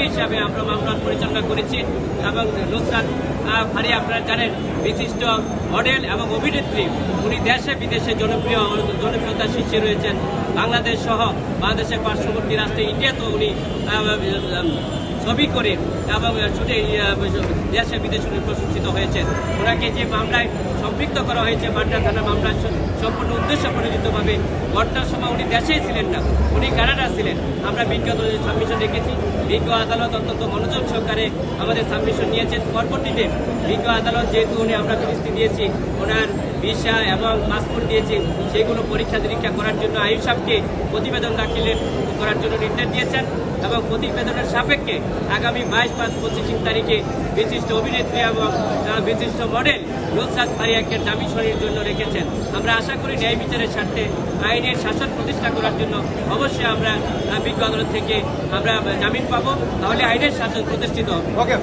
আসামি হিসাবে আমরা মামলা পরিচালনা করেছি এবং নুসরাত ফারিয়া আপনারা জানেন, বিশিষ্ট মডেল এবং অভিনেত্রী, উনি দেশে বিদেশে জনপ্রিয় জনপ্রিয়তা শীর্ষে রয়েছেন। বাংলাদেশ সহ বাংলাদেশের পার্শ্ববর্তী রাষ্ট্রে ইন্ডিয়াতেও উনি ছবি করে এবং ছুটে দেশে বিদেশে প্রশংসিত হয়েছেন। ওনাকে যে মামলায় সম্পৃক্ত করা হয়েছে মাড্ডা থানা মামলার সম্পূর্ণ উদ্দেশ্য প্রণোদিতভাবে। ঘটনার সময় উনি দেশেই ছিলেন না, উনি কানাডা ছিলেন। আমরা বিজ্ঞত সাবমিশন রেখেছি বিজ্ঞ আদালত অত্যন্ত মনোযোগ সহকারে আমাদের সাবমিশন নিয়েছেন। পরবর্তীতে বিজ্ঞ আদালত যেহেতু উনি আমরা ফিরিস্তি দিয়েছি, ওনার ভিসা এবং পাসপোর্ট দিয়েছি, সেগুলো পরীক্ষা নিরীক্ষা করার জন্য আয়ুষ প্রতিবেদন দাখিলের করার জন্য নির্দেশ দিয়েছেন এবং প্রতিবেদনের সাপেক্ষে আগামী বাইশ পাঁচ পঁচিশ তারিখে বিশিষ্ট অভিনেত্রী এবং বিশিষ্ট মডেল নুসরাত ফারিয়াকে জামিন শরীরের জন্য রেখেছেন। আমরা আশা করি ন্যায় বিচারের স্বার্থে আইনের শাসন প্রতিষ্ঠা করার জন্য অবশ্যই আমরা বিজ্ঞ আদালত থেকে আমরা জামিন পাবো। তাহলে আইনের শাসন প্রতিষ্ঠিত হবে।